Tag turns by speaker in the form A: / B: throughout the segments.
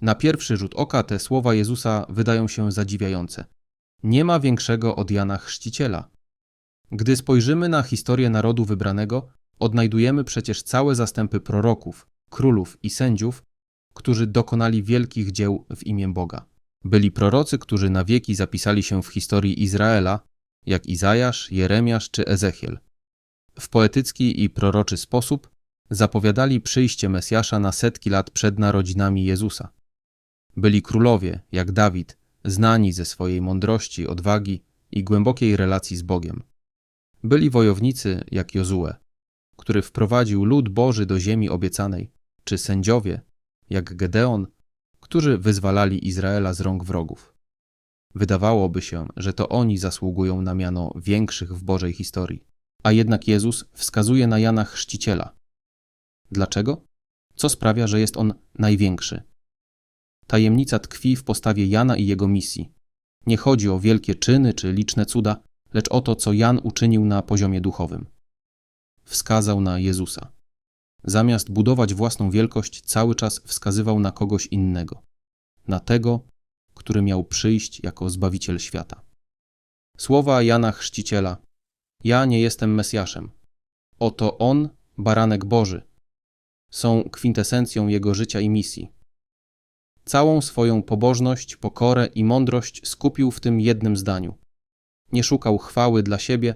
A: Na pierwszy rzut oka te słowa Jezusa wydają się zadziwiające. Nie ma większego od Jana Chrzciciela. Gdy spojrzymy na historię narodu wybranego, odnajdujemy przecież całe zastępy proroków, królów i sędziów, którzy dokonali wielkich dzieł w imię Boga. Byli prorocy, którzy na wieki zapisali się w historii Izraela, jak Izajasz, Jeremiasz czy Ezechiel. W poetycki i proroczy sposób zapowiadali przyjście Mesjasza na setki lat przed narodzinami Jezusa. Byli królowie, jak Dawid, znani ze swojej mądrości, odwagi i głębokiej relacji z Bogiem. Byli wojownicy, jak Jozue, który wprowadził lud Boży do ziemi obiecanej, czy sędziowie, jak Gedeon, którzy wyzwalali Izraela z rąk wrogów. Wydawałoby się, że to oni zasługują na miano większych w Bożej historii, a jednak Jezus wskazuje na Jana Chrzciciela. Dlaczego? Co sprawia, że jest on największy? Tajemnica tkwi w postawie Jana i jego misji. Nie chodzi o wielkie czyny czy liczne cuda, lecz o to, co Jan uczynił na poziomie duchowym. Wskazał na Jezusa. Zamiast budować własną wielkość, cały czas wskazywał na kogoś innego, na tego, który miał przyjść jako zbawiciel świata. Słowa Jana Chrzciciela: Ja nie jestem Mesjaszem. Oto on, baranek Boży, są kwintesencją jego życia i misji. Całą swoją pobożność, pokorę i mądrość skupił w tym jednym zdaniu. Nie szukał chwały dla siebie,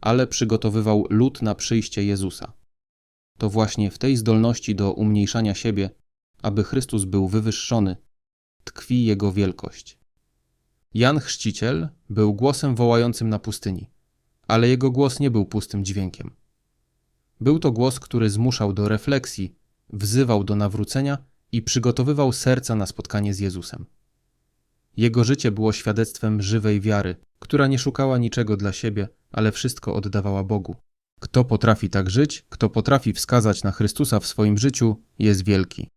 A: ale przygotowywał lud na przyjście Jezusa. To właśnie w tej zdolności do umniejszania siebie, aby Chrystus był wywyższony, tkwi jego wielkość. Jan Chrzciciel był głosem wołającym na pustyni, ale jego głos nie był pustym dźwiękiem. Był to głos, który zmuszał do refleksji, wzywał do nawrócenia i przygotowywał serca na spotkanie z Jezusem. Jego życie było świadectwem żywej wiary, która nie szukała niczego dla siebie, ale wszystko oddawała Bogu. Kto potrafi tak żyć, kto potrafi wskazać na Chrystusa w swoim życiu, jest wielki.